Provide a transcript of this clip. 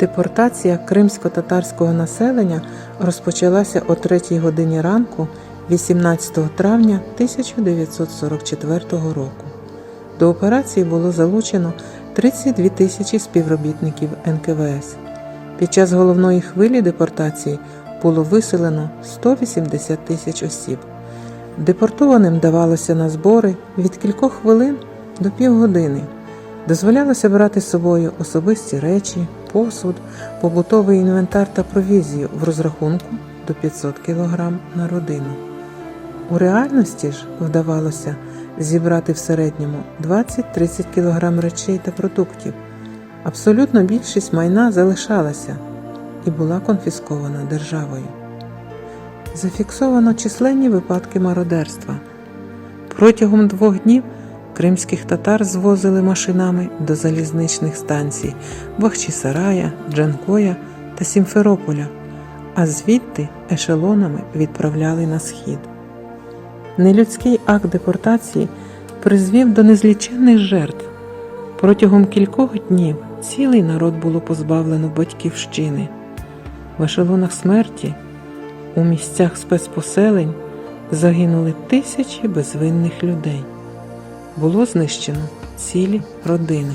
Депортація кримсько-татарського населення розпочалася о 3 годині ранку 18 травня 1944 року. До операції було залучено 32 тисячі співробітників НКВС. Під час головної хвилі депортації було виселено 180 тисяч осіб. Депортованим давалося на збори від кількох хвилин до півгодини. Дозволялося брати з собою особисті речі, посуд, побутовий інвентар та провізію в розрахунку до 500 кг на родину. У реальності ж вдавалося зібрати в середньому 20-30 кг речей та продуктів. Абсолютно більшість майна залишалася і була конфіскована державою. Зафіксовано численні випадки мародерства. Протягом двох днів кримських татар звозили машинами до залізничних станцій Бахчисарая, Джанкоя та Сімферополя, а звідти ешелонами відправляли на схід. Нелюдський акт депортації призвів до незліченних жертв. Протягом кількох днів цілий народ було позбавлено батьківщини. В ешелонах смерті у місцях спецпоселень загинули тисячі безвинних людей. Було знищено цілі родини.